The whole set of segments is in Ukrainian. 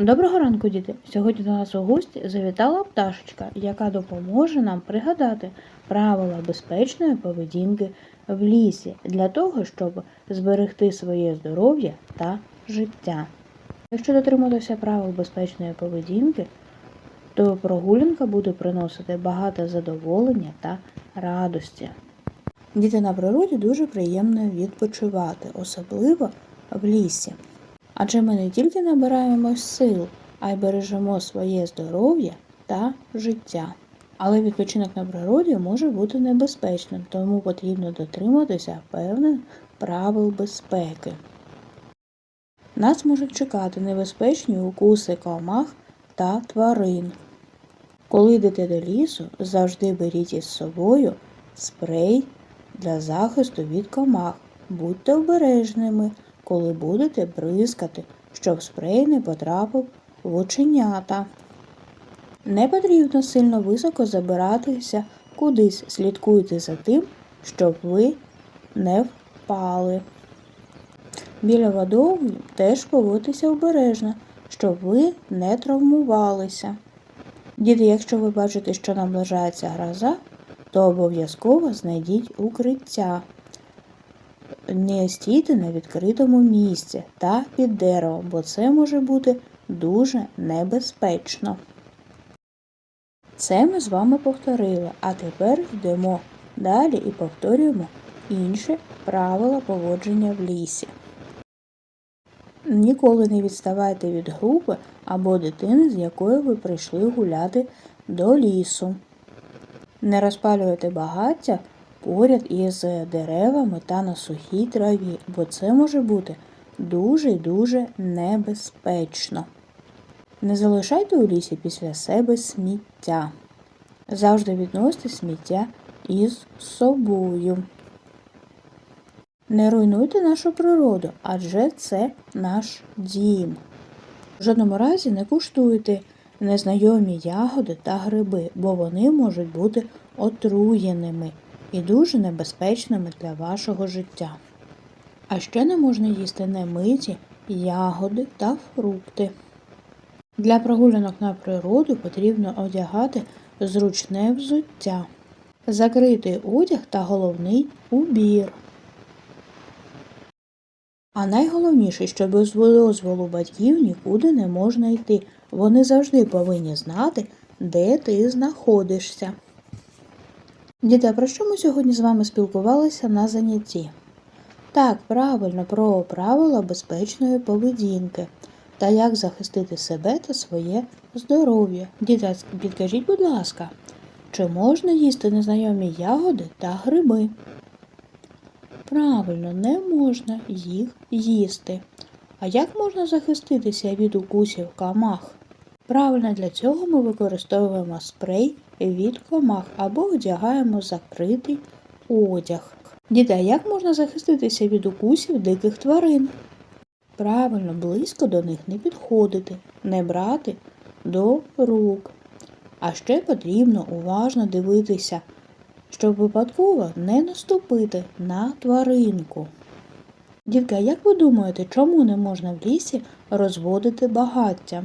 Доброго ранку, діти! Сьогодні до нас у гості завітала пташечка, яка допоможе нам пригадати правила безпечної поведінки в лісі для того, щоб зберегти своє здоров'я та життя. Якщо дотримуватися правил безпечної поведінки, то прогулянка буде приносити багато задоволення та радості. Діти на природі дуже приємно відпочивати, особливо в лісі. Адже ми не тільки набираємо сил, а й бережемо своє здоров'я та життя. Але відпочинок на природі може бути небезпечним, тому потрібно дотримуватися певних правил безпеки. Нас можуть чекати небезпечні укуси комах та тварин. Коли йдете до лісу, завжди беріть із собою спрей для захисту від комах. Будьте обережними, коли будете бризкати, щоб спрей не потрапив в оченята. Не потрібно сильно високо забиратися кудись. Слідкуйте за тим, щоб ви не впали. Біля водойм теж поводьтеся обережно, щоб ви не травмувалися. Діти, якщо ви бачите, що наближається гроза, то обов'язково знайдіть укриття. Не стійте на відкритому місці та під деревом, бо це може бути дуже небезпечно. Це ми з вами повторили, а тепер йдемо далі і повторюємо інші правила поводження в лісі. Ніколи не відставайте від групи або дитини, з якою ви прийшли гуляти до лісу. Не розпалюйте багаття поряд із деревами та на сухій траві, бо це може бути дуже й дуже небезпечно. Не залишайте у лісі після себе сміття. Завжди відносите сміття із собою. Не руйнуйте нашу природу, адже це наш дім. В жодному разі не куштуйте незнайомі ягоди та гриби, бо вони можуть бути отруєними і дуже небезпечними для вашого життя. А ще не можна їсти немиті ягоди та фрукти. Для прогулянок на природу потрібно одягати зручне взуття, закритий одяг та головний убір. А найголовніше, що без дозволу батьків нікуди не можна йти. Вони завжди повинні знати, де ти знаходишся. Діти, про що ми сьогодні з вами спілкувалися на занятті? Так, правильно, про правила безпечної поведінки та як захистити себе та своє здоров'я. Діти, підкажіть, будь ласка, чи можна їсти незнайомі ягоди та гриби? Правильно, не можна їх їсти. А як можна захиститися від укусів комах? Правильно, для цього ми використовуємо спрей від комах або одягаємо закритий одяг. Діти, а як можна захиститися від укусів диких тварин? Правильно, близько до них не підходити, не брати до рук. А ще потрібно уважно дивитися, щоб випадково не наступити на тваринку. Дітки, а як ви думаєте, чому не можна в лісі розводити багаття?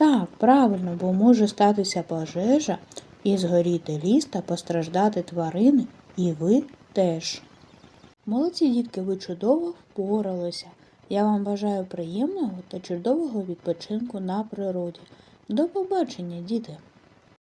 Так, правильно, бо може статися пожежа і згоріти ліс та постраждати тварини, і ви теж. Молодці дітки, ви чудово впоралися. Я вам бажаю приємного та чудового відпочинку на природі. До побачення, діти!